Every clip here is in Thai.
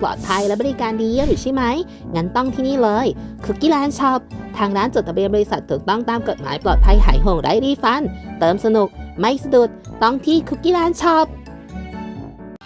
ปลอดภัยและบริการดีเยี่ยมอยู่ใช่ไหม งั้นต้องที่นี่เลยคุกกี้แลนด์ช็อปทางร้านจดทะเบียนบริษัทถูกต้องตามกฎหมายปลอดภัยหายห่วงไร้รีฟัน เติมสนุก ไม่สะดุด ต้องที่คุกกี้แลนด์ช็อป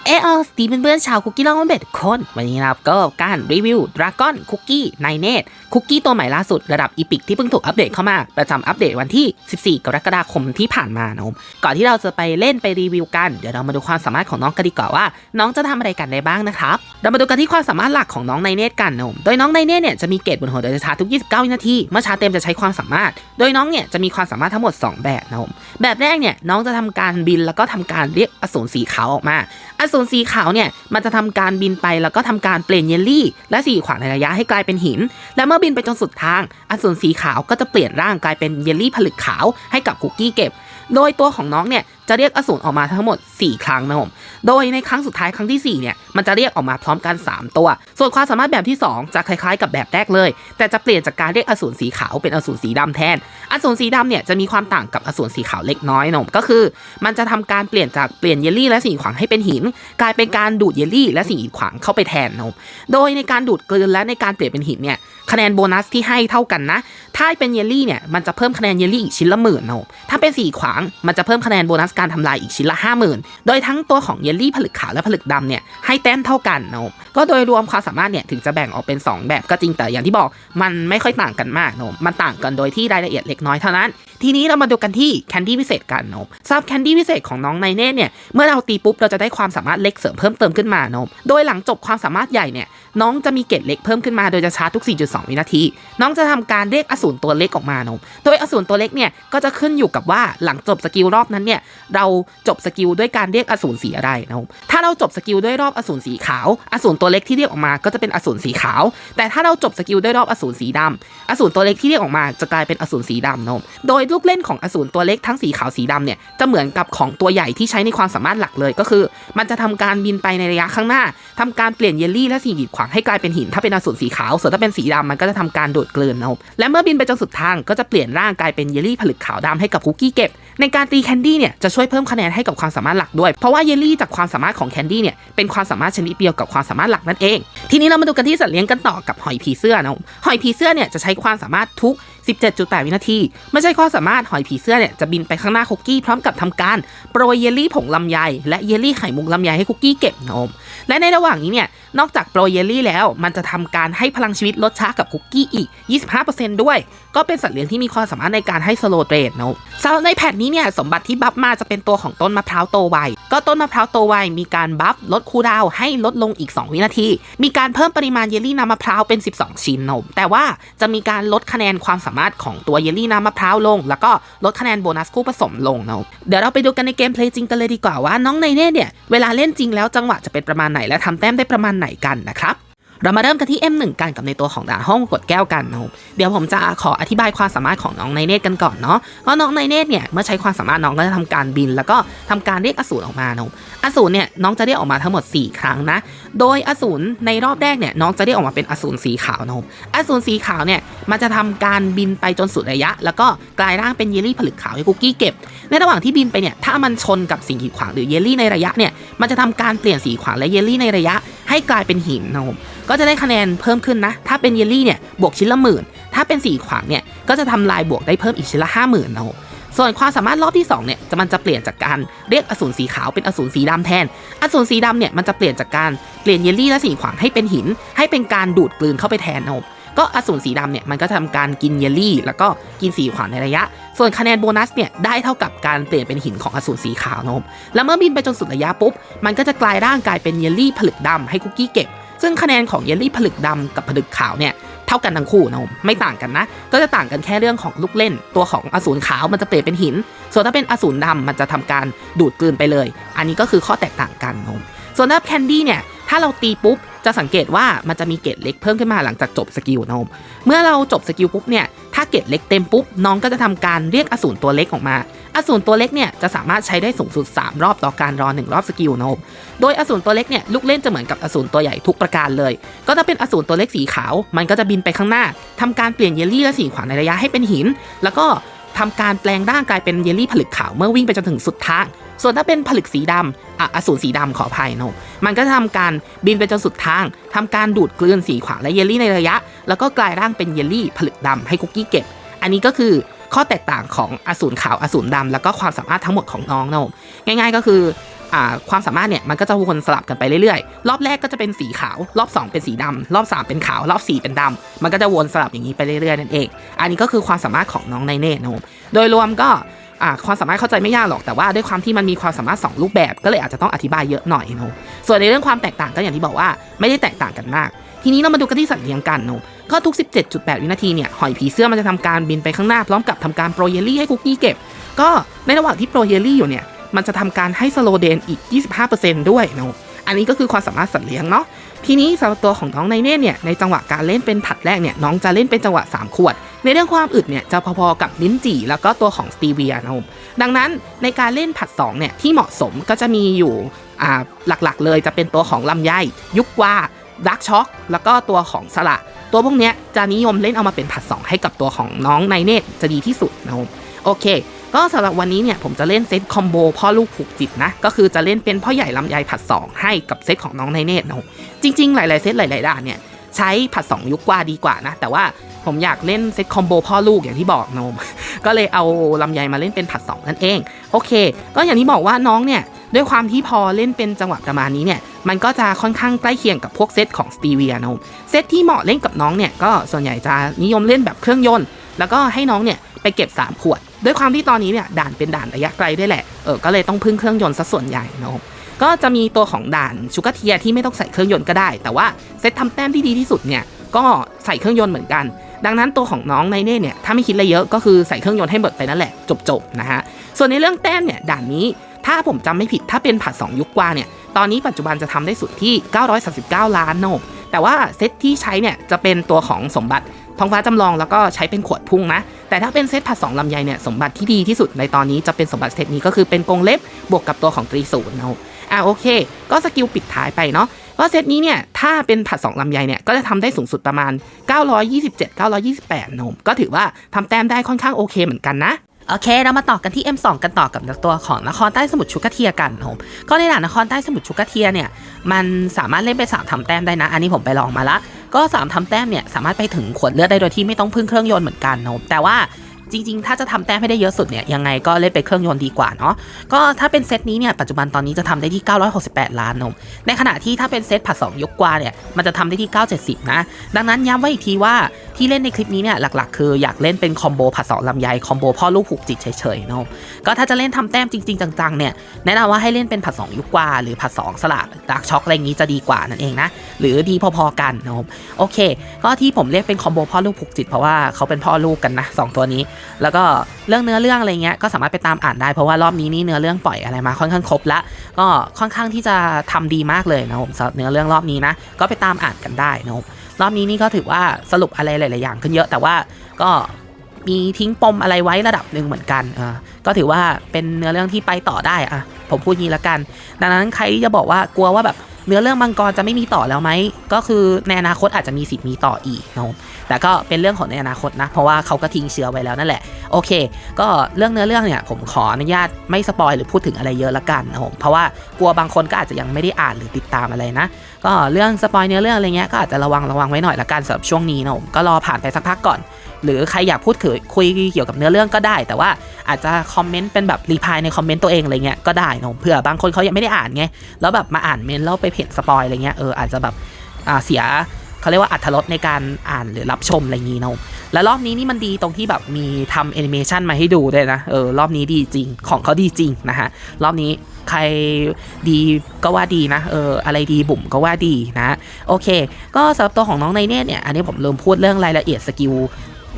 เออสตีเพื่อนๆชาวคุกกี้ล่องเบ็ดคน วันนี้นะครับก็การรีวิวดราก้อนคุกกี้ไนเนตคุกกี้ตัวใหม่ล่าสุดระดับอีพิกที่เพิ่งถูกอัปเดตเข้ามา ประจำอัปเดตวันที่ 14 กรกฎาคมที่ผ่านมานะครับก่อนที่เราจะไปเล่นไปรีวิวกัน เดี๋ยวเรามาดูความสามารถของน้องกันดีกว่าว่า น้องจะทำอะไรกันได้บ้างนะครับ เรามาดูกันที่ความสามารถหลักของน้องไนเนตกันนะครับโดยน้องไนเนตเนี่ยจะมีเกรดบนหัวโดยจะชาร์จทุก 29 วินาทีเมื่อชาร์จเต็มจะใช้ความสามารถ โดยน้องเนี่ยจะมีความสามารถทั้งหมด 2 แบบนะครับแบบแรกเนี่ยน้องจะทำการบินแล้วก็ทำการเรียกอสูรสีขาวออกมา อสูรสีขาวเนี่ยมันจะทำการบินไปแล้วก็ทำการเปลี่ยนเยลลี่ และสีขวางในระยะให้กลายเป็นหิน และเมื่อบินไปจนสุดทาง อสูรสีขาวก็จะเปลี่ยนร่างกลายเป็นเยลลี่ผลึกขาวให้กับคุกกี้เก็บ โดยตัวของน้องเนี่ย จะเรียกอสูรออกมาทั้งหมด 4 ครั้งนะครับผม โดยในครั้งสุดท้ายครั้งที่ 4 เนี่ย มันจะเรียกออกมาพร้อมกัน 3 ตัว ส่วนความสามารถแบบที่ 2 จะคล้ายๆกับแบบแรกเลย แต่จะเปลี่ยนจากการเรียกอสูรสีขาวเป็นอสูรสีดำแทน อสูรสีดำเนี่ยจะมีความต่างกับอสูรสีขาวเล็กน้อยนะครับก็คือ มันจะทำการเปลี่ยนจากเปลี่ยนเยลลี่และสิ่งขวางให้เป็นหิน กลายเป็นการดูดเยลลี่และสิ่งขวางเข้าไปแทนนะครับโดยในการดูดกลืนและในการเปลี่ยนเป็นหินเนี่ยคะแนนโบนัสที่ให้เท่ากันนะ ถ้าเป็นเยลลี่เนี่ยมันจะเพิ่มคะแนนเยลลี่อีกชิ้นละหมื่นนะถ้าเป็นสีขวางมันจะเพิ่มคะแนนโบนัสการการทำลายอีกชิ้นละห้าหมื่นโดยทั้งตัวของเยลลี่ผลึกขาวและผลึกดำเนี่ยให้แต้มเท่ากันนะครับก็โดยรวมความสามารถเนี่ยถึงจะแบ่งออกเป็น 2 แบบก็จริงแต่อย่างที่บอกมันไม่ค่อยต่างกันมากนะมันต่างกันโดยที่รายละเอียดเล็กน้อยเท่านั้น ทีนี้เรามาดูกันที่แคนดี้พิเศษกันนะครับสำหรับแคนดี้พิเศษของน้องไนเน่เนี่ยเมื่อเราตีปุ๊บเราจะได้ความสามารถเล็กเสริมเพิ่มเติมขึ้นมานะครับโดยหลังจบความสามารถใหญ่เนี่ย น้องจะมีเกรดเล็กเพิ่มขึ้นมาโดยจะชาร์จทุก 4.2 วินาที น้องจะทำการเรียกอสูรตัวเล็กออกมานะครับโดยอสูรตัวเล็กเนี่ยก็จะขึ้นอยู่กับว่าหลังจบสกิลรอบนั้นเนี่ยเราจบสกิลด้วยการเรียกอสูรสีอะไรนะครับถ้าเราจบสกิลด้วยรอบอสูรสีขาวอสูรตัวเล็กที่เรียกออกมาก็จะเป็นอสูรสีขาว แต่ถ้าเราจบสกิลด้วยรอบอสูรสีดำอสูรตัวเล็กที่เรียกออกมาจะกลายเป็นอสูรสีดำนะโดยลูกเล่นของอสูรตัวเล็กทั้งสีขาวสีดำเนี่ยจะเหมือนกับของตัวใหญ่ที่ใช้ในความสามารถหลักเลยก็คือ มันจะทำการบินไปในระยะข้างหน้าทำการเปลี่ยนเยลลี่และสิ่งกีดขวางให้กลายเป็นหิน ถ้าเป็นอสูรสีขาว ส่วนถ้าเป็นสีดำมันก็จะทำการดูดกลืนนะครับและเมื่อบินไปจนสุดทางก็จะเปลี่ยนร่างกลายเป็นเยลลี่ผลึกขาวดำให้กับคุกกี้เก็บในการตีแคนดี้เนี่ยจะช่วยเพิ่มคะแนนให้กับความสามารถหลักด้วย เพราะว่าเยลลี่จากความสามารถของแคนดี้เนี่ยเป็นความสามารถชนิดเดียวกับความสามารถหลักนั่นเอง ทีนี้เรามาดูกันที่สัตว์เลี้ยงกันต่อกับหอยผีเสื้อนะหอยผีเสื้อเนี่ยจะใช้ความสามารถทุก 17.8 วินาที ไม่ใช่ความสามารถหอยผีเสื้อเนี่ยจะบินไปข้างหน้าคุกกี้พร้อมกับทำการโปรยเยลลี่ผงลำไยและเยลลี่ไข่มุกลำไยให้คุกกี้เก็บนะครับและในระหว่างนี้เนี่ยนอกจากโปรยเยลลี่แล้วมันจะทำการให้พลังชีวิตลดช้ากับคุกกี้อีก 25%ด้วย ก็เป็นสัตว์เลี้ยงที่มีความสามารถในการให้สโลเตรดนะครับสำหรับในแพทนี้เนี่ยสมบัติที่บัฟมาจะเป็นตัวของต้นมะพร้าวโตไวก็ต้นมะพร้าวโตไวมีการบัฟลดคูดาวให้ลดลงอีก 2 วินาที มีการเพิ่มปริมาณเยลลี่น้ำมะพร้าวเป็น 12 ชิ้นนะแต่ว่าจะมีการลดคะแนนความสามารถของตัวเยลลี่น้ำมะพร้าวลง แล้วก็ลดคะแนนโบนัสคู่ผสมลงนะเดี๋ยวเราไปดูกันในเกมเพลย์จริงกันเลยดีกว่าว่าน้องในเน่เนี่ยเวลาเล่นจริงแล้วจังหวะจะเป็นประมาณไหนและทำแต้มได้ประมาณไหนกันนะครับ เรามาเริ่มกันที่ M1 กันกับในตัวของด่านห้องกดแก้วกันนะครับเดี๋ยวผมจะขออธิบายความสามารถของน้องไนเนตกันก่อนเนาะก็น้องไนเนตเนี่ยเมื่อใช้ความสามารถน้องก็จะทำการบิน แล้วก็ทำการเรียกอสูรออกมานะอสูรเนี่ยน้องจะเรียกออกมาทั้งหมด 4 ครั้งนะ โดยอสูรในรอบแรกเนี่ยน้องจะเรียกออกมาเป็นอสูรสีขาวนะครับอสูรสีขาวเนี่ยมันจะทำการบินไปจนสุดระยะ แล้วก็กลายร่างเป็นเยลลี่ผลึกขาวให้คุกกี้เก็บ ในระหว่างที่บินไปเนี่ยถ้ามันชนกับสิ่งกีดขวางหรือเยลลี่ในระยะเนี่ยมันจะทำการเปลี่ยนสีขวางและเยลลี่ในระยะ ให้กลายเป็นหินนะครับก็จะได้คะแนนเพิ่มขึ้นนะ ถ้าเป็นเยลลี่เนี่ยบวกชิ้นละหมื่น ถ้าเป็นสีขวางเนี่ยก็จะทำลายบวกได้เพิ่มอีกชิ้นละห้าหมื่นนะครับส่วนความสามารถรอบที่2เนี่ยจะมันจะเปลี่ยนจากการเรียกอสูรสีขาวเป็นอสูรสีดำแทน อสูรสีดำเนี่ยมันจะเปลี่ยนจากการเปลี่ยนเยลลี่และสีขวางให้เป็นหิน ให้เป็นการดูดกลืนเข้าไปแทนนะครับ ก็อสูรสีดำเนี่ยมันก็ทำการกินเยลลี่ แล้วก็กินสีขวางในระยะ ส่วนคะแนนโบนัสเนี่ยได้เท่ากับการเปลี่ยนเป็นหินของอสูรสีขาวนะครับแล้วเมื่อบินไปจนสุดระยะปุ๊บ มันก็จะกลายร่างกลายเป็นเยลลี่ผลึกดำให้คุกกี้เก็บ ซึ่งคะแนนของเยลลี่ผลึกดำกับผลึกขาวเนี่ยเท่ากันทั้งคู่นะผมไม่ต่างกันนะ ก็จะต่างกันแค่เรื่องของลูกเล่น ตัวของอสูรขาวมันจะเปลี่ยนเป็นหิน ส่วนถ้าเป็นอสูรดำมันจะทำการดูดกลืนไปเลย อันนี้ก็คือข้อแตกต่างกันนะผมส่วนถ้าแคนดี้เนี่ยถ้าเราตีปุ๊บ จะสังเกตว่ามันจะมีเกรดเล็กเพิ่มขึ้นมาหลังจากจบสกิลนะผมเมื่อเราจบสกิลปุ๊บเนี่ยถ้าเกรดเล็กเต็มปุ๊บน้องก็จะทำการเรียกอสูรตัวเล็กออกมา อสูรตัวเล็กเนี่ยจะสามารถใช้ได้สูงสุด 3 รอบต่อการรอ 1 รอบสกิลนะครับโดยอสูรตัวเล็กเนี่ยลูกเล่นจะเหมือนกับอสูรตัวใหญ่ทุกประการเลย ก็จะเป็นอสูรตัวเล็กสีขาว มันก็จะบินไปข้างหน้าทำการเปลี่ยนเยลลี่และสีขวางในระยะให้เป็นหิน แล้วก็ทำการแปลงร่างกลายเป็นเยลลี่ผลึกขาวเมื่อวิ่งไปจนถึงสุดทาง ส่วนถ้าเป็นผลึกสีดำอะอสูรสีดำขออภัยนะมันก็จะทำการบินไปจนสุดทางทำการดูดกลืนสีขวางและเยลลี่ในระยะ แล้วก็กลายร่างเป็นเยลลี่ผลึกดำให้คุกกี้เก็บ อันนี้ก็คือข้อแตกต่างของอสูรขาวอสูรดำแล้วก็ความสามารถทั้งหมดของน้องนะผมง่าย ๆ ก็คืออ่าความสามารถเนี่ยมันก็จะวนสลับกันไปเรื่อยๆ รอบแรกก็จะเป็นสีขาว รอบ 2 เป็นสีดำรอบ 3 เป็นขาว รอบ 4 เป็นดำมันก็จะวนสลับอย่างนี้ไปเรื่อยๆนั่นเอง อันนี้ก็คือความสามารถของน้องในเนตรนะผมโดยรวมก็ ความสามารถเข้าใจไม่ยากหรอกแต่ว่าด้วยความที่มันมีความสามารถ 2 รูปแบบก็เลยอาจจะต้องอธิบายเยอะหน่อยนะส่วนในเรื่องความแตกต่างก็อย่างที่บอกว่าไม่ได้แตกต่างกันมาก ทีนี้เรามาดูกันที่สัตว์เลี้ยงกันนะก็ทุก 17.8 วินาทีเนี่ยหอยผีเสื้อมันจะทำการบินไปข้างหน้าพร้อมกับทำการโปรเยลลี่ให้คุกกี้เก็บ ก็ในระหว่างที่โปรเยลลี่อยู่เนี่ยมันจะทำการให้สโลเดนอีก 25%ด้วยนะอันนี้ก็คือความสามารถสัตว์เลี้ยงเนาะ ทีนี้สำหรับตัวของน้องในเน่เนี่ยในจังหวะการเล่นเป็นผัดแรกเนี่ยน้องจะเล่นเป็นจังหวะ 3 ขวด ในเรื่องความอึดเนี่ยจะพอๆกับลิ้นจี่แล้วก็ตัวของสตีเวียนะครับดังนั้นในการเล่นผัด2เนี่ยที่เหมาะสมก็จะมีอยู่อ่าหลักๆ เลยจะเป็นตัวของลำไยยุกว่าดักช็อกแล้วก็ตัวของสละตัวพวกเนี้ยจะนิยมเล่นเอามาเป็นผัด2ให้กับตัวของน้องในเนตจะดีที่สุดนะครับโอเค ก็สำหรับวันนี้เนี่ยผมจะเล่นเซตคอมโบพ่อลูกผูกจิตนะ ก็คือจะเล่นเป็นพ่อใหญ่ลำไยผัด 2 ให้กับเซตของน้องในเนตรนะจริงๆ หลายๆ เซตหลายๆด่านเนี่ยใช้ผัด 2 ยุคกว่าดีกว่านะ แต่ว่าผมอยากเล่นเซตคอมโบพ่อลูกอย่างที่บอกนะก็เลยเอาลำไยมาเล่นเป็นผัด 2 นั่นเอง โอเค ก็อย่างที่บอกว่าน้องเนี่ยด้วยความที่พอเล่นเป็นจังหวะประมาณนี้เนี่ย มันก็จะค่อนข้างใกล้เคียงกับพวกเซตของสตีเวียนะเซตที่เหมาะเล่นกับน้องเนี่ยก็ส่วนใหญ่จะนิยมเล่นแบบเครื่องยนต์ แล้วก็ให้น้องเนี่ยไปเก็บ 3 ขวด ด้วยความที่ตอนนี้เนี่ยด่านเป็นด่านระยะไกลด้วยแหละเออก็เลยต้องพึ่งเครื่องยนต์ซะส่วนใหญ่นะครับก็จะมีตัวของด่านชูกาเทียที่ไม่ต้องใส่เครื่องยนต์ก็ได้ แต่ว่าเซตทำแต้มที่ดีที่สุดเนี่ยก็ใส่เครื่องยนต์เหมือนกัน ดังนั้นตัวของน้องในเน่เนี่ยถ้าไม่คิดอะไรเยอะก็คือใส่เครื่องยนต์ให้หมดไปนั่นแหละจบๆนะฮะส่วนในเรื่องแต้มเนี่ยด่านนี้ถ้าผมจำไม่ผิดถ้าเป็นผัด2ยุคกว่าเนี่ยตอนนี้ปัจจุบันจะทำได้สุดที่ 939 ล้านโนบแต่ว่าเซตที่ใช้เนี่ยจะเป็นตัวของสมบัติ ท้องฟ้าจำลองแล้วก็ใช้เป็นขวดพุ่งนะ แต่ถ้าเป็นเซตผัดสองลำไยเนี่ยสมบัติที่ดีที่สุดในตอนนี้จะเป็นสมบัติเซตนี้ก็คือเป็นกรงเล็บบวกกับตัวของตรีศูนย์นาะอะโอเค ก็สกิลปิดท้ายไปเนาะก็เซตนี้เนี่ยถ้าเป็นผัดสองลำไยเนี่ยก็จะทำได้สูงสุดประมาณ 927 928โนมก็ถือว่าทำแต้มได้ค่อนข้างโอเคเหมือนกันนะ โอเค เรามาต่อกันที่ M2 กันต่อกับตัวของนครใต้สมุทรชุกเทียกันผมก็ในด่านนครใต้สมุทรชุกเทียเนี่ย มันสามารถเล่นไป3ทำแต้มได้นะ อันนี้ผมไปลองมาละ ก็3ทำแต้มเนี่ย สามารถไปถึงขวดเลือดได้โดยที่ไม่ต้องพึ่งเครื่องยนต์เหมือนกันนะแต่ว่า จริง ๆ ถ้าจะทำแต้มให้ได้เยอะสุดเนี่ยยังไงก็เล่นไปเครื่องยนต์ดีกว่าเนาะก็ถ้าเป็นเซตนี้เนี่ยปัจจุบันตอนนี้จะทำได้ที่ 968 ล้านนม ในขณะที่ถ้าเป็นเซตผัด2ยกกว่าเนี่ยมันจะทำได้ที่ 970 นะ ดังนั้นย้ำไว้อีกทีว่าที่เล่นในคลิปนี้เนี่ยหลักๆ คืออยากเล่นเป็นคอมโบผัด2ลำไยคอมโบพ่อลูกผูกจิตเฉยๆเนาะก็ถ้าจะเล่นทำแต้มจริง ๆ จังๆเนี่ยแนะนำว่าให้เล่นเป็นผัด2ยุคกว่าหรือผัด2สลับดาร์กช็อกอะไรอย่างนี้จะดีกว่านั่นเองนะหรือดีพอๆกันนะครับโอเค ก็ที่ผมเรียกเป็นคอมโบพ่อลูกผูกจิตเพราะว่าเขาเป็นพ่อลูกกันนะสองตัวนี้แล้วก็เรื่องเนื้อเรื่องอะไรเงี้ยก็สามารถไปตามอ่านได้เพราะว่ารอบนี้นี่เนื้อเรื่องปล่อยอะไรมาค่อนข้างครบละก็ค่อนข้างที่จะทำดีมากเลยนะผมสำหรับเนื้อเรื่องรอบนี้นะก็ไปตามอ่านกันได้นะครับรอบนี้นี่ก็ถือว่าสรุปอะไรหลาย ๆ อย่างขึ้นเยอะแต่ว่าก็มีทิ้งปมอะไรไว้ระดับหนึ่งเหมือนกันอ่าก็ถือว่าเป็นเนื้อเรื่องที่ไปต่อได้อะผมพูดงี้ละกัน ดังนั้นใครที่จะบอกว่ากลัวว่าแบบ เนื้อเรื่องมังกรจะไม่มีต่อแล้วไหมก็คือในอนาคตอาจจะมีสิทธิ์มีต่ออีกนะครับแต่ก็เป็นเรื่องของในอนาคตนะ เพราะว่าเขาก็ทิ้งเชื้อไว้แล้วนั่นแหละโอเค ก็เรื่องเนื้อเรื่องเนี่ยผมขออนุญาตไม่สปอยหรือพูดถึงอะไรเยอะละกันนะผมเพราะว่ากลัวบางคนก็อาจจะยังไม่ได้อ่านหรือติดตามอะไรนะ ก็เรื่องสปอยเนื้อเรื่องอะไรเงี้ยก็อาจจะระวังระวังไว้หน่อยละกันสำหรับช่วงนี้นะผมก็รอผ่านไปสักพักก่อน หรือใครอยากพูดคุยเกี่ยวกับเนื้อเรื่องก็ได้ แต่ว่าอาจจะคอมเมนต์เป็นแบบรีพายในคอมเมนต์ตัวเองอะไรเงี้ยก็ได้นะเผื่อบางคนเขายังไม่ได้อ่านไงแล้วแบบมาอ่านเมนแล้วไปเห็นสปอยอะไรเงี้ยเอออาจจะแบบอ่าเสียเขาเรียกว่าอัตรสในการอ่านหรือรับชมอะไรอย่างงี้นะแล้วรอบนี้นี่มันดีตรงที่แบบมีทำแอนิเมชันมาให้ดูด้วยนะ เออ รอบนี้ดีจริง ของเขาดีจริงนะฮะ รอบนี้ใครดีก็ว่าดีนะ เออ อะไรดีบุ๋มก็ว่าดีนะ โอเค ก็สำหรับตัวของน้องในเน่เนี่ย อันนี้ผมลืมพูดเรื่องรายละเอียดสกิล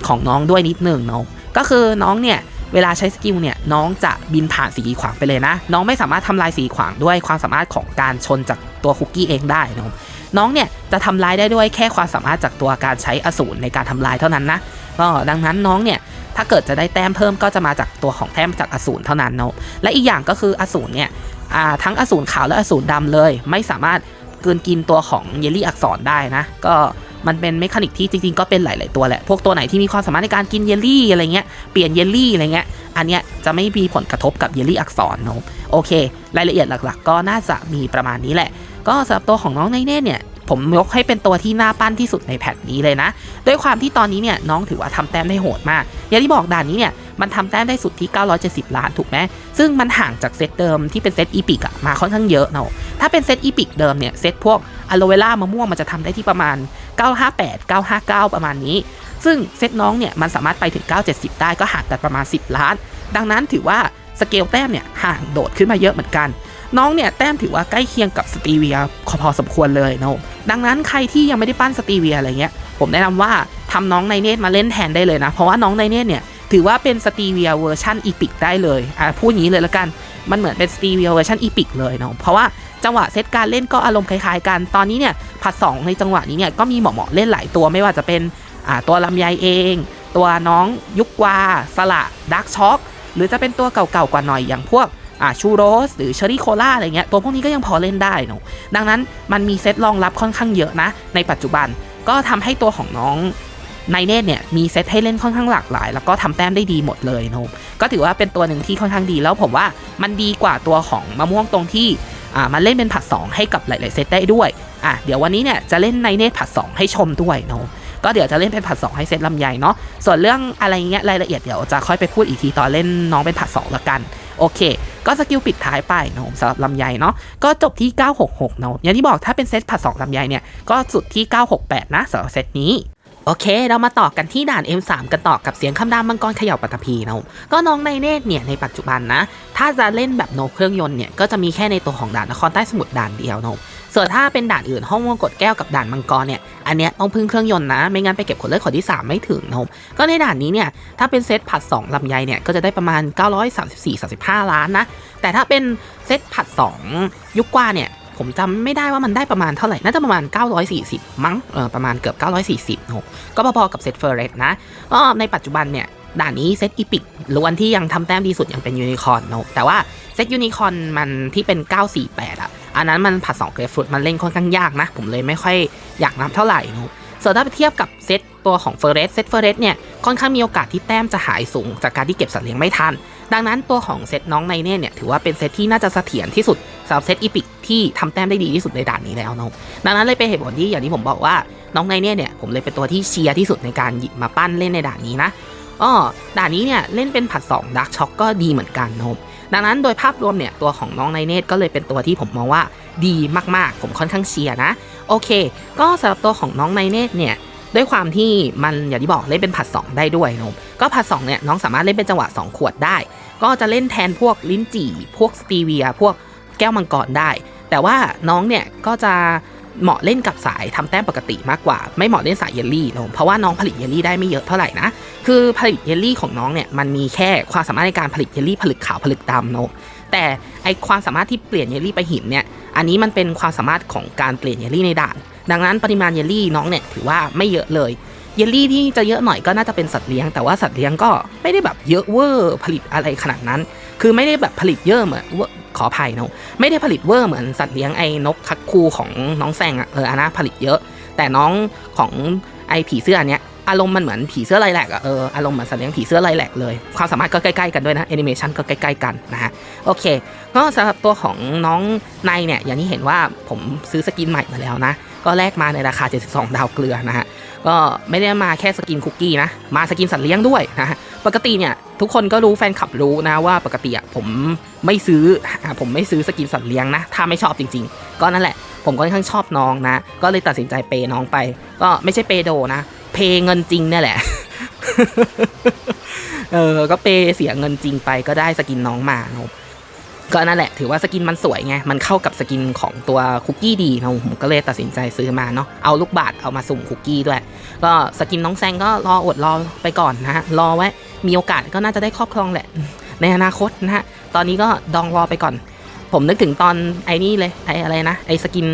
ของน้องด้วยนิดหนึ่งเนาะก็คือน้องเนี่ยเวลาใช้สกิลเนี่ยน้องจะบินผ่านสีขวางไปเลยนะ น้องไม่สามารถทำลายสีขวางด้วยความสามารถของการชนจากตัวคุกกี้เองได้นะน้องเนี่ยจะทำลายได้ด้วยแค่ความสามารถจากตัวการใช้อสูรในการทำลายเท่านั้นนะก็ดังนั้นน้องเนี่ยถ้าเกิดจะได้แต้มเพิ่มก็จะมาจากตัวของแต้มจากอสูรเท่านั้นเนาะและอีกอย่างก็คืออสูรเนี่ยทั้งอสูรขาวและอสูรดำเลย ไม่สามารถเกินกินตัวของเยลลี่อักษรได้นะ ก็ มันเป็นเมคานิกที่จริงๆ ก็เป็นหลาย ๆ ตัวแหละ พวกตัวไหนที่มีความสามารถในการกินเยลลี่อะไรเงี้ย เปลี่ยนเยลลี่อะไรเงี้ย อันเนี้ยจะไม่มีผลกระทบกับเยลลี่อักษรเนะโอเค รายละเอียดหลักๆ ก็น่าจะมีประมาณนี้แหละ ก็สำหรับตัวของน้องไนเน่เนี่ยผมยกให้เป็นตัวที่น่าปั้นที่สุดในแพทนี้เลยนะ ด้วยความที่ตอนนี้เนี่ยน้องถือว่าทำแต้มได้โหดมาก อย่างที่บอกด่านนี้เนี่ยมันทำแต้มได้สุดที่ 970 ล้านถูกไหม ซึ่งมันห่างจากเซตเดิมที่เป็นเซตอีพิกอะมาค่อนข้างเยอะเนาะ ถ้าเป็นเซตอีพิกเดิมเนี่ยเซตพวกอะโลเวล่ามะม่วงมันจะทำได้ที่ประมาณ 958 959 ประมาณนี้ ซึ่งเซตน้องเนี่ยมันสามารถไปถึง 970 ได้ก็ห่างกันประมาณ 10 ล้าน ดังนั้นถือว่าสเกลแต้มเนี่ยห่างโดดขึ้นมาเยอะเหมือนกัน น้องเนี่ยแต้มถือว่าใกล้เคียงกับสตีเวียพอสมควรเลยเนาะดังนั้นใครที่ยังไม่ได้ปั้นสตีเวียอะไรเงี้ยผมแนะนำว่าทำน้องไนเนตมาเล่นแทนได้เลยนะ เพราะว่าน้องไนเนตเนี่ยถือว่าเป็นสตีเวียเวอร์ชันอีพิกได้เลยอะพูดอย่างนี้เลยละกัน มันเหมือนเป็นสตีเวียเวอร์ชันอีพิกเลยเนาะเพราะว่า จังหวะเซตการเล่นก็อารมณ์คล้ายๆกัน ตอนนี้เนี่ยผัดสองในจังหวะนี้เนี่ยก็มีเหมาะๆเล่นหลายตัวไม่ว่าจะเป็นตัวลำไยเอง ตัวน้องยุกวา สละดักช็อกหรือจะเป็นตัวเก่าๆกว่าหน่อยอย่างพวกชูโรส หรือเชอรี่โคลาอะไรเงี้ยตัวพวกนี้ก็ยังพอเล่นได้เนอะดังนั้นมันมีเซตรองรับค่อนข้างเยอะนะ ในปัจจุบันก็ทำให้ตัวของน้องไนเนตเนี่ยมีเซตให้เล่นค่อนข้างหลากหลาย แล้วก็ทำแต้มได้ดีหมดเลยเนอะก็ถือว่าเป็นตัวหนึ่งที่ค่อนข้างดีแล้วผมว่ามันดีกว่าตัวของมะม่วงตรงที่ อ่ามันเล่นเป็นผัด 2 ให้กับหลาย ๆ เซตได้ด้วยอะเดี๋ยววันนี้เนี่ยจะเล่นไนเนตผัด 2 ให้ชมด้วยเนอะก็เดี๋ยวจะเล่นเป็นผัด 2 ให้เซตลำไยเนาะส่วนเรื่องอะไรเงี้ยรายละเอียดเดี๋ยวจะค่อยไปพูดอีกทีตอนเล่นน้องเป็นผัด 2 ละกันโอเค ก็สกิลปิดท้ายไปนะผมสำหรับลำไยเนาะก็จบที่ 966เนาะอย่างที่บอกถ้าเป็นเซตผัดสองลำไยเนี่ย ก็สุดที่ 968 นะสำหรับเซตนี้ โอเค เรามาต่อกันที่ด่าน M3 กันต่อกับเสียงคำรามมังกรเขย่าปัตตภีนะผมก็น้องในเนตเนี่ยในปัจจุบันนะ ถ้าจะเล่นแบบโนเครื่องยนต์เนี่ยก็จะมีแค่ในตัวของด่านนครใต้สมุทรด่านเดียวนะผมส่วนถ้าเป็นด่านอื่นห้องวงกดแก้วกับด่านมังกรเนี่ยอันเนี้ยต้องพึ่งเครื่องยนต์นะ ไม่งั้นไปเก็บขนเลือดขนที่ 3 ไม่ถึงนะผมก็ในด่านนี้เนี่ยถ้าเป็นเซตผัด 2ลำไยเนี่ยก็จะได้ประมาณ 934-35 ล้านนะแต่ถ้าเป็นเซตผัด 2 ยุคกว่าเนี่ย ผมจำไม่ได้ว่ามันได้ประมาณเท่าไหร่ น่าจะประมาณ 940 มั้งเออประมาณเกือบ 940โหก็พอๆกับเซตเฟอร์เรสนะก็ในปัจจุบันเนี่ยด่านนี้เซตอีพิกล้วนที่ยังทำแต้มดีสุดยังเป็นยูนิคอร์นเนอะแต่ว่าเซตยูนิคอร์นมันที่เป็น 948 อะ อันนั้นมันผัด2เกรฟฟุตมันเล่นค่อนข้างยากนะ ผมเลยไม่ค่อยอยากนับเท่าไหร่เนอะส่วนถ้าไปเทียบกับเซตตัวของเฟอร์เรสเซตเฟอร์เรสเนี่ยค่อนข้างมีโอกาสที่แต้มจะหายสูงจากการที่เก็บสัตว์เลี้ยงไม่ทัน ดังนั้นตัวของเซตน้องในเน่เนี่ยถือว่าเป็นเซตที่น่าจะเสถียรที่สุดสำหรับเซตอีพิกที่ทำแต้มได้ดีที่สุดในด่านนี้แล้วเนาะดังนั้นเลยเป็นเหตุผลที่อย่างที่ผมบอกว่าน้องในเน่เนี่ยผมเลยเป็นตัวที่เชียร์ที่สุดในการหยิบมาปั้นเล่นในด่านนี้นะอ้อด่านนี้เนี่ยเล่นเป็นผัด2ดักช็อกก็ดีเหมือนกันนะครับดังนั้นโดยภาพรวมเนี่ยตัวของน้องในเนตก็เลยเป็นตัวที่ผมมองว่าดีมากๆ ผมค่อนข้างเชียร์นะ โอเค ก็สำหรับตัวของน้องในเนตเนี่ยด้วยความที่มันอย่างที่บอกเล่นเป็นผัด 2 ได้ด้วยนะครับก็ผัด2เนี่ยน้องสามารถเล่นเป็นจังหวะ 2 ขวดได้ ก็จะเล่นแทนพวกลิ้นจี่ พวกสตีเวีย พวกแก้วมังกรได้ แต่ว่าน้องเนี่ยก็จะเหมาะเล่นกับสายทำแต้มปกติมากกว่า ไม่เหมาะเล่นสายเยลลี่นะเพราะว่าน้องผลิตเยลลี่ได้ไม่เยอะเท่าไหร่นะ คือผลิตเยลลี่ของน้องเนี่ยมันมีแค่ความสามารถในการผลิตเยลลี่ผลึกขาวผลึกดำเนอะแต่ไอความสามารถที่เปลี่ยนเยลลี่ไปหินเนี่ยอันนี้มันเป็นความสามารถของการเปลี่ยนเยลลี่ในด่าน ดังนั้นปริมาณเยลลี่น้องเนี่ยถือว่าไม่เยอะเลย เยลลี่ที่จะเยอะหน่อยก็น่าจะเป็นสัตว์เลี้ยงแต่ว่าสัตว์เลี้ยงก็ไม่ได้แบบเยอะเวอร์ผลิตอะไรขนาดนั้น คือไม่ได้แบบผลิตเยอะเหมือนวอร์ขออภัยเนอะไม่ได้ผลิตเวอร์เหมือนสัตว์เลี้ยงไอ้นกคักคูของน้องแซงอะเอออันะผลิตเยอะ แต่น้องของไอ้ผีเสื้ออันเนี้ยอารมณ์มันเหมือนผีเสื้อลายแหลกอะเอออารมณ์เหมือนสัตว์เลี้ยงผีเสื้อลายแหลกเลยความสามารถก็ใกล้ๆกันด้วยนะแอนิเมชันก็ใกล้ๆกันนะฮะโอเค ก็สำหรับตัวของน้องในเนี่ยอย่างที่เห็นว่าผมซื้อสกินใหม่มาแล้วนะ ก็แลกมาในราคา 72 ดาวเกลือนะฮะก็ไม่ได้มาแค่สกินคุกกี้นะ มาสกินสัตว์เลี้ยงด้วยนะฮะปกติเนี่ยทุกคนก็รู้แฟนคลับรู้นะว่าปกติอะผมไม่ซื้ออผมไม่ซื้อสกินสัตว์เลี้ยงนะ ถ้าไม่ชอบจริง ๆ ก็นั่นแหละ ผมก็ค่อนข้างชอบน้องนะ ก็เลยตัดสินใจเปยน้องไป ก็ไม่ใช่เปโดนะ เพเงินจริงเนี่ยแหละเออก็เปเสียเงินจริงไปก็ได้สกินน้องมานะ ก็นั่นแหละถือว่าสกินมันสวยไง มันเข้ากับสกินของตัวคุกกี้ดีนะผมก็เลยตัดสินใจซื้อมาเนาะเอาลูกบาศก์เอามาสุ่มคุกกี้ด้วย ก็สกินน้องแซงก็รออดรอไปก่อนนะฮะรอไว้มีโอกาสก็น่าจะได้ครอบครองแหละ ในอนาคตนะฮะตอนนี้ก็ดองรอไปก่อน ผมนึกถึงตอนไอ้นี่เลยไอ้อะไรนะไอ้สกิน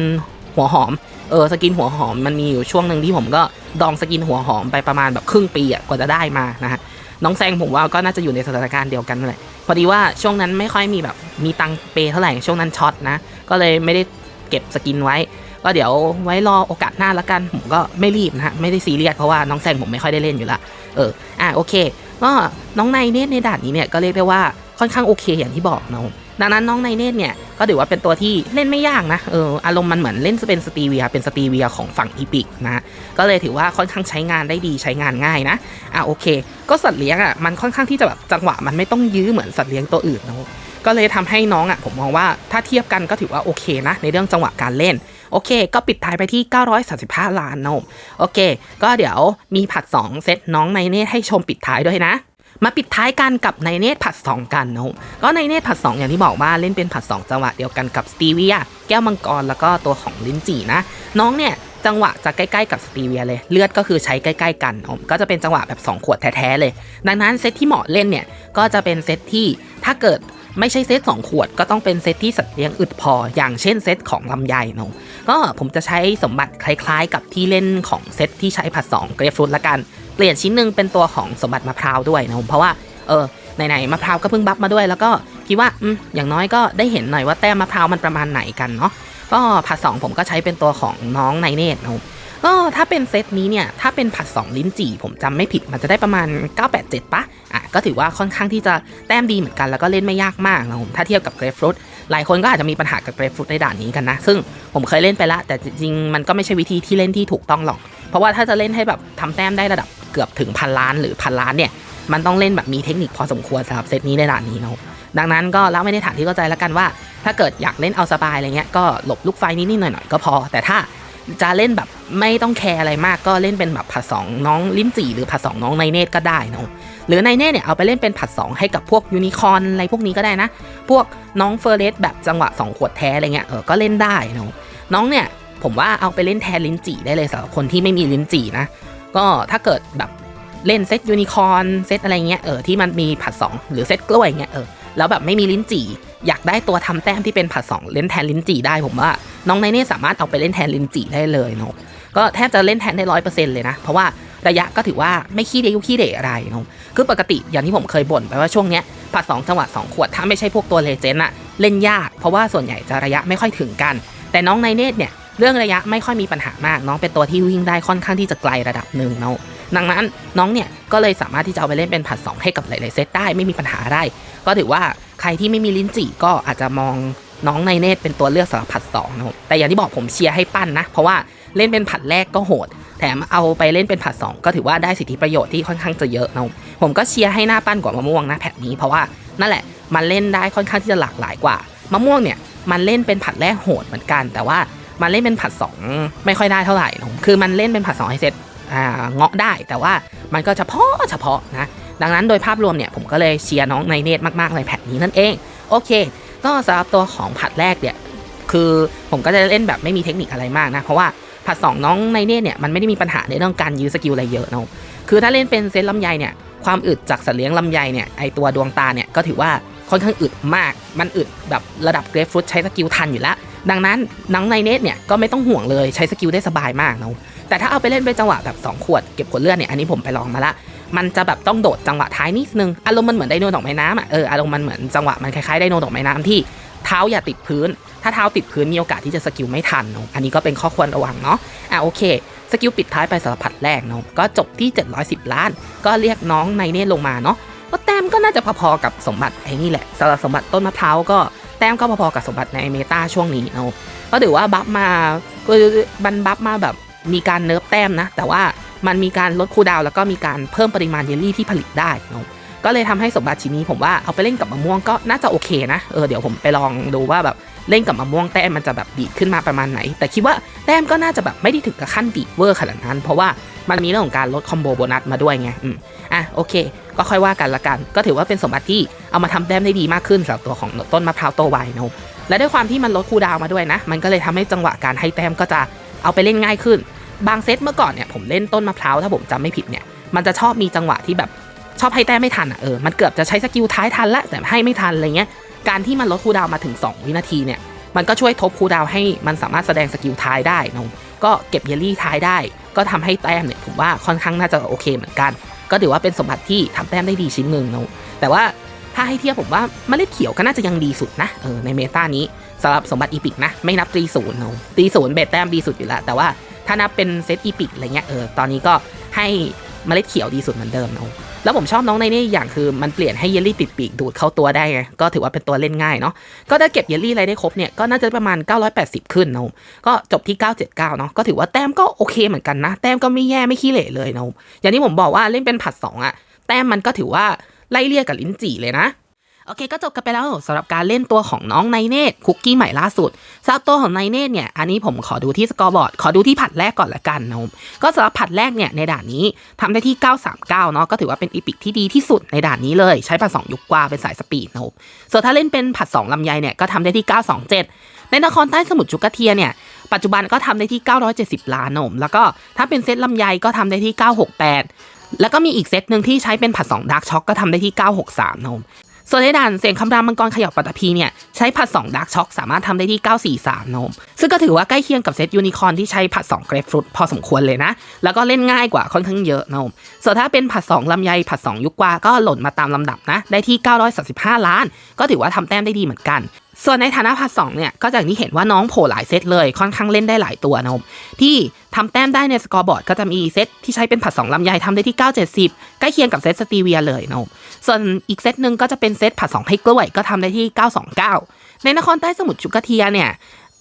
หัวหอมเออสกินหัวหอมมันมีอยู่ช่วงหนึ่งที่ผมก็ดองสกินหัวหอมไปประมาณแบบครึ่งปีอะกว่าจะได้มานะฮะน้องแซงผมว่าก็น่าจะอยู่ในสถานการณ์เดียวกันแหละ อดีว่าช่วงนั้นไม่ค่อยมีแบบมีตังเปเท่าไหร่ช่วงนั้นช็อตนะ ก็เลยไม่ได้เก็บสกินไว้ ก็เดี๋ยวไว้รอโอกาสหน้าละกัน ผมก็ไม่รีบนะฮะ ไม่ได้ซีเรียสเพราะว่าน้องแซงผมไม่ค่อยได้เล่นอยู่ละ เออ อะโอเค ก็น้องในเนตในด่านนี้เนี่ยก็เรียกได้ว่าค่อนข้างโอเคอย่างที่บอกเนาะ ดังนั้นน้องไนเนตเนี่ยก็ถือว่าเป็นตัวที่เล่นไม่ยากนะเอออารมณ์มันเหมือนเล่นเป็นสตีเวียเป็นสตีเวียของฝั่งอีพิกนะก็เลยถือว่าค่อนข้างใช้งานได้ดีใช้งานง่ายนะอะโอเค ก็สัตว์เลี้ยงอะมันค่อนข้างที่จะแบบจังหวะมันไม่ต้องยื้อเหมือนสัตว์เลี้ยงตัวอื่นนะก็เลยทำให้น้องอะผมมองว่าถ้าเทียบกันก็ถือว่าโอเคนะ ในเรื่องจังหวะการเล่นโอเค ก็ปิดท้ายไปที่ 935 ล้านนะผมโอเค ก็เดี๋ยวมีผัด 2 เซตน้องในเนตให้ชมปิดท้ายด้วยนะ มาปิดท้ายกันกับในเนตผัด 2 กันนะก็ในเนตผัด 2 อย่างที่บอกว่าเล่นเป็นผัด 2 จังหวะเดียวกันกับสตีเวียแก้วมังกรแล้วก็ตัวของลิ้นจี่นะ น้องเนี่ยจังหวะจะใกล้ๆกับสตีเวียเลยเลือดก็คือใช้ใกล้ๆกันผมก็จะเป็นจังหวะแบบ 2 ขวดแท้ๆเลย ดังนั้นเซตที่เหมาะเล่นเนี่ยก็จะเป็นเซตที่ถ้าเกิดไม่ใช่เซต2ขวดก็ต้องเป็นเซตที่สัตว์เลี้ยงอึดพอ อย่างเช่นเซตของลำไยเนาะก็ผมจะใช้สมบัติคล้ายๆ กับที่เล่นของเซตที่ใช้ผัด2เกรฟฟรุตละกัน เปลี่ยนชิ้นหนึ่งเป็นตัวของสมบัติมะพร้าวด้วยนะผมเพราะว่าเออไหนๆมะพร้าวก็เพิ่งบัฟมาด้วย แล้วก็คิดว่าออย่างน้อยก็ได้เห็นหน่อยว่าแต้มมะพร้าวมันประมาณไหนกันเนาะก็ผัดสองผมก็ใช้เป็นตัวของน้องไนเนตนะผมก็ถ้าเป็นเซตนี้เนี่ย ถ้าเป็นผัด2ลิ้นจี่ ผมจำไม่ผิดมันจะได้ประมาณ 987ปะอะก็ถือว่าค่อนข้างที่จะแต้มดีเหมือนกันแล้วก็เล่นไม่ยากมากนะผมถ้าเทียบกับเกรฟฟรุตหลายคนก็อาจจะมีปัญหากับเกรฟฟรุตในด่านนี้กันนะ ซึ่งผมเคยเล่นไปละแต่จริงมันก็ไม่ใช่วิธีที่เล่นที่ถูกต้องหรอก เพราะว่าถ้าจะเล่นให้แบบทำแต้มได้ระดับเกือบถึงพันล้านหรือพันล้านเนี่ย มันต้องเล่นแบบมีเทคนิคพอสมควรสำหรับเซตนี้ในด่านนี้เนาะดังนั้นก็แล้วไม่ได้ฐานที่เข้าใจแล้วกันว่า ถ้าเกิดอยากเล่นเอาสบายอะไรเงี้ยก็หลบลูกไฟนิดๆหน่อยๆก็พอ แต่ถ้าจะเล่นแบบไม่ต้องแคร์อะไรมากก็เล่นเป็นแบบผัดสองน้องลิ้นจี่หรือผัดสองน้องไนเนตก็ได้เนาะหรือไนเนตเนี่ยเอาไปเล่นเป็นผัดสองให้กับพวกยูนิคอนอะไรพวกนี้ก็ได้นะ พวกน้องเฟอร์เรสแบบจังหวะ 2 ขวดแท้อะไรเงี้ยเออก็เล่นได้เนาะน้องเนี่ย ผมว่าเอาไปเล่นแทนลิ้นจี่ได้เลยสำหรับคนที่ไม่มีลิ้นจี่นะ ก็ถ้าเกิดแบบเล่นเซตยูนิคอร์นเซตอะไรเงี้ยเออที่มันมีผัด 2 หรือเซตกล้วยเงี้ยเออแล้วแบบไม่มีลิ้นจี่ อยากได้ตัวทำแต้มที่เป็นผัด 2 เล่นแทนลิ้นจี่ได้ผมว่า น้องในนี่สามารถเอาไปเล่นแทนลิ้นจี่ได้เลยเนาะก็แทบจะเล่นแทนได้ร้อยเปอร์เซ็นต์เลยนะ เพราะว่าระยะก็ถือว่าไม่ขี้เดยุขี้เดอะไรเนาะคือปกติอย่างที่ผมเคยบ่นไปว่าช่วงเนี้ยผัด2จังหวะ2ขวดถ้าไม่ใช่พวกตัวเลเจนด์อะเล่นยากเพราะว่าส่วนใหญ่จะระยะไม่ค่อยถึงกัน แต่น้องไนเนตเนี่ย เรื่องระยะไม่ค่อยมีปัญหามาก น้องเป็นตัวที่วิ่งได้ค่อนข้างที่จะไกลระดับหนึ่งเนาะดังนั้นน้องเนี่ยก็เลยสามารถที่จะเอาไปเล่นเป็นผัด2ให้กับหลายๆเซตได้ไม่มีปัญหาอะไรก็ถือว่าใครที่ไม่มีลิ้นจี่ก็อาจจะมองน้องไนเนตเป็นตัวเลือกสำหรับผัด2นะครับแต่อย่างที่บอกผมเชียร์ให้ปั้นนะ เพราะว่าเล่นเป็นผัดแรกก็โหด แถมเอาไปเล่นเป็นผัด 2 ก็ถือว่าได้สิทธิประโยชน์ที่ค่อนข้างจะเยอะนะผมก็เชียร์ให้หน้าปั้นกว่ามะม่วงนะแพทนี้เพราะว่านั่นแหละมันเล่นได้ค่อนข้างที่จะหลากหลายกว่ามะม่วงเนี่ยมันเล่นเป็นผัดแรกโหดเหมือนกัน แต่ว่า มันเล่นเป็นผัด2ไม่ค่อยได้เท่าไหร่นะคือมันเล่นเป็นผัด2ให้เซตอ่าเงาะได้แต่ว่ามันก็เฉพาะเฉพาะนะ ดังนั้นโดยภาพรวมเนี่ยผมก็เลยเชียร์น้องไนเนตมากๆเลยแพทนี้นั่นเอง โอเค ก็สำหรับตัวของผัดแรกเนี่ยคือผมก็จะเล่นแบบไม่มีเทคนิคอะไรมากนะ เพราะว่าผัดสองน้องไนเนตเนี่ยมันไม่ได้มีปัญหาในเรื่องการยื้อสกิลอะไรเยอะนะคือถ้าเล่นเป็นเซตลำไยเนี่ยความอึดจากสัตว์เลี้ยงลำไยเนี่ยไอตัวดวงตาเนี่ยก็ถือว่าค่อนข้างอึดมาก มันอึดแบบระดับเกรฟฟุตใช้สกิลทันอยู่แล้ว ดังนั้นน้องไนเนตเนี่ยก็ไม่ต้องห่วงเลยใช้สกิลได้สบายมากเนาะแต่ถ้าเอาไปเล่นเป็นจังหวะแบบ 2 ขวดเก็บขวดเลือดเนี่ยอันนี้ผมไปลองมาละมันจะแบบต้องโดดจังหวะท้ายนิดนึงอารมณ์มันเหมือนไดโนดอกไม้น้ำอะเอออารมณ์มันเหมือนจังหวะมันคล้ายๆไดโนดอกไม้น้ำที่เท้าอย่าติดพื้น ถ้าเท้าติดพื้นมีโอกาสที่จะสกิลไม่ทันเนาะอันนี้ก็เป็นข้อควรระวังเนาะอะโอเคสกิลปิดท้ายไปสำหรับผัดแรกเนาะก็จบที่ 710 ล้าน ก็เรียกน้องไนเน่ลงมาเนาะก็แต้มก็น่าจะพอๆกับสมบัติไอ้นี่แหละสำหรับสมบัติต้นมะพร้าวก็ แต้มก็พอๆกับสมบัติในเมตาช่วงนี้เนาะก็ถือว่าบัฟมาก็บันบัฟมาแบบมีการเนิร์ฟแต้มนะ แต่ว่ามันมีการลดคูดาวแล้วก็มีการเพิ่มปริมาณเยลลี่ที่ผลิตได้เนาะก็เลยทำให้สมบัติชิ้นนี้ผมว่าเอาไปเล่นกับมะม่วงก็น่าจะโอเคนะเออเดี๋ยวผมไปลองดูว่าแบบเล่นกับมะม่วงแต้มมันจะแบบดีขึ้นมาประมาณไหน แต่คิดว่าแต้มก็น่าจะแบบไม่ได้ถึงกับขั้นดีเวอร์ขนาดนั้น เพราะว่ามันมีเรื่องของการลดคอมโบโบนัสมาด้วยไงอืมอะโอเคก็ค่อยว่ากันละกัน ก็ถือว่าเป็นสมบัติที่เอามาทำแต้มได้ดีมากขึ้นสำหรับตัวของต้นมะพร้าวโตไวนะและด้วยความที่มันลดคูดาวมาด้วยนะ มันก็เลยทำให้จังหวะการให้แต้มก็จะเอาไปเล่นง่ายขึ้น บางเซตเมื่อก่อนเนี่ยผมเล่นต้นมะพร้าวถ้าผมจำไม่ผิดเนี่ยมันจะชอบมีจังหวะที่แบบชอบให้แต้มไม่ทันอะเออมันเกือบจะใช้สกิลท้ายทันละแต่ให้ไม่ทันอะไรเงี้ยการที่มันลดคูดาวมาถึง 2 วินาทีเนี่ยมันก็ช่วยทบคูดาวให้มันสามารถแสดงสกิลท้ายได้นะก็เก็บเยลลี่ท้ายได้ ก็ทำให้แต้มเนี่ยผมว่าค่อนข้างน่าจะโอเคเหมือนกัน ก็ถือว่าเป็นสมบัติที่ทำแต้มได้ดีชิ้นหนึ่งเนาะแต่ว่าถ้าให้เทียบผมว่าเมล็ดเขียวก็น่าจะยังดีสุดนะเออในเมตานี้สำหรับสมบัติอีพิกนะไม่นับตีศูนย์เนาะตีศูนย์เบสแต้มดีสุดอยู่แล้วแต่ว่าถ้านับเป็นเซตอีพิกอะไรเงี้ยเออตอนนี้ก็ให้ เมล็ดเขียวดีสุดเหมือนเดิมนะแล้วผมชอบน้องในนี่อย่างคือมันเปลี่ยนให้เยลลี่ติดปีกดูดเข้าตัวได้ไงก็ถือว่าเป็นตัวเล่นง่ายเนาะก็ถ้าเก็บเยลลี่อะไรได้ครบเนี่ยก็น่าจะประมาณ 980 ขึ้นนะก็จบที่ 979เนาะก็ถือว่าแต้มก็โอเคเหมือนกันนะ แต้มก็ไม่แย่ไม่ขี้เหร่เลยนะอย่างที่ผมบอกว่าเล่นเป็นผัดสองอะแต้มมันก็ถือว่าไล่เลี่ยกับลิ้นจี่เลยนะ โอเคก็จบกันไปแล้วสำหรับการเล่นตัวของน้องไนเนตคุกกี้ใหม่ล่าสุดสำหรับตัวของไนเนตเนี่ยอันนี้ผมขอดูที่สกอร์บอร์ดขอดูที่ผัดแรกก่อนละกันนะครับก็สำหรับผัดแรกเนี่ยในด่านนี้ทำได้ที่ 939 เนาะก็ถือว่าเป็นอีพิกที่ดีที่สุดในด่านนี้เลย ใช้ผัด 2 ยุคกว่าเป็นสายสปีดนะครับส่วนถ้าเล่นเป็นผัด 2ลำไยเนี่ยก็ทำได้ที่ 927 ในนครใต้สมุทรจุกเทียเนี่ยปัจจุบันก็ทำได้ที่ 970 ล้านนมแล้วก็ถ้าเป็นเซตลำไยก็ทำได้ที่ 968แล้วก็มีอีกเซตหนึ่งที่ใช้เป็นผัด2ดาร์กช็อกก็ทำได้ที่ 963นม ส่วนในด่านเสียงคำรามมังกรขยับปัตตภีเนี่ยใช้ผัด2ดาร์กช็อกสามารถทำได้ที่ 943 โนม ซึ่งก็ถือว่าใกล้เคียงกับเซตยูนิคอร์นที่ใช้ผัด2เกรฟฟรุตพอสมควรเลยนะ แล้วก็เล่นง่ายกว่าค่อนข้างเยอะโนม ส่วนถ้าเป็นผัด2ลำไยผัด2ยุกกว่าก็หล่นมาตามลำดับนะ ได้ที่ 935 ล้าน ก็ถือว่าทำแต้มได้ดีเหมือนกันส่วนในฐานะผัด2เนี่ยก็จากที่เห็นว่าน้องโผล่หลายเซตเลยค่อนข้างเล่นได้หลายตัวนะผมที่ทำแต้มได้ในสกอร์บอร์ดก็จะมีเซตที่ใช้เป็นผัด2ลำไยทำได้ที่ 970 ใกล้เคียงกับเซตสตีเวียเลยนะผม ส่วนอีกเซตหนึ่งก็จะเป็นเซตผัด2ให้กล้วยก็ทำได้ที่ 929 ในนครใต้สมุทรชุกกเทียเนี่ย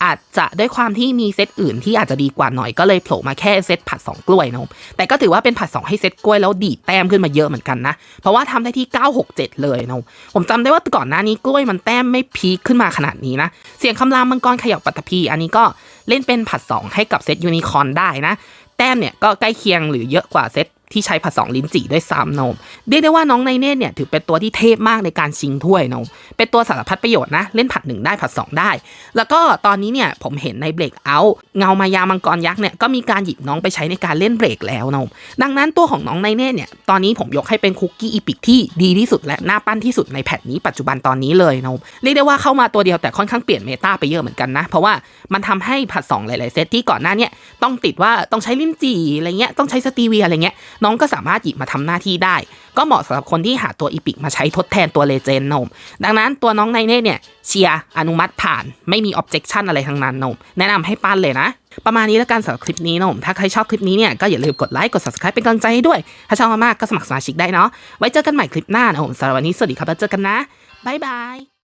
อาจจะด้วยความที่มีเซตอื่นที่อาจจะดีกว่าหน่อยก็เลยโผล่มาแค่เซตผัด 2 กล้วยนะแต่ก็ถือว่าเป็นผัด 2 ให้เซตกล้วยแล้วดีดแต้มขึ้นมาเยอะเหมือนกันนะ เพราะว่าทำได้ที่ 967 เลยนะผมผมจำได้ว่าก่อนหน้านี้กล้วยมันแต้มไม่พีคขึ้นมาขนาดนี้นะ เสียงคำรามมังกรขยับปัตภีอันนี้ก็เล่นเป็นผัด 2 ให้กับเซตยูนิคอนได้นะ แต้มเนี่ยก็ใกล้เคียงหรือเยอะกว่าเซต ที่ใช้ผัด2ลิ้นจี่ด้วยซ้ำนมเรียกได้ว่าน้องไนเน่เนี่ยถือเป็นตัวที่เทพมากในการชิงถ้วยนมเป็นตัวสารพัดประโยชน์นะ เล่นผัด1ได้ผัด2ได้ แล้วก็ตอนนี้เนี่ยผมเห็นในเบรกเอาเงามายามังกรยักษ์เนี่ยก็มีการหยิบน้องไปใช้ในการเล่นเบรกแล้วนมดังนั้นตัวของน้องไนเน่เนี่ยตอนนี้ผมยกให้เป็นคุกกี้อีพิกที่ดีที่สุดและน่าปั้นที่สุดในแพทนี้ปัจจุบันตอนนี้เลยนมเรียกได้ว่าเข้ามาตัวเดียวแต่ค่อนข้างเปลี่ยนเมตาไปเยอะเหมือนกันนะ เพราะว่ามันทำให้ผัด2หลาย ๆ เซตที่ก่อนหน้าเนี่ยต้องติดว่าต้องใช้ลิ้นจี่อะไรเงี้ยต้องใช้สตีเวียอะไรเงี้ยน้องก็สามารถหยิบมาทำหน้าที่ได้ ก็เหมาะสำหรับคนที่หาตัวอีพิกมาใช้ทดแทนตัวเลเจนด์นม ดังนั้นตัวน้องไนเน่เนี่ยเชียร์อนุมัติผ่านไม่มี objection อะไรทั้งนั้นนม แนะนำให้ปั้นเลยนะ ประมาณนี้แล้วกันสำหรับคลิปนี้นม ถ้าใครชอบคลิปนี้เนี่ยก็อย่าลืมกดไลค์กด subscribe เป็นกำลังใจให้ด้วย ถ้าชอบมากๆก็สมัครสมาชิกได้เนาะไว้เจอกันใหม่คลิปหน้านะผมสำหรับวันนี้สวัสดีครับแล้วเจอกันนะบ๊ายบาย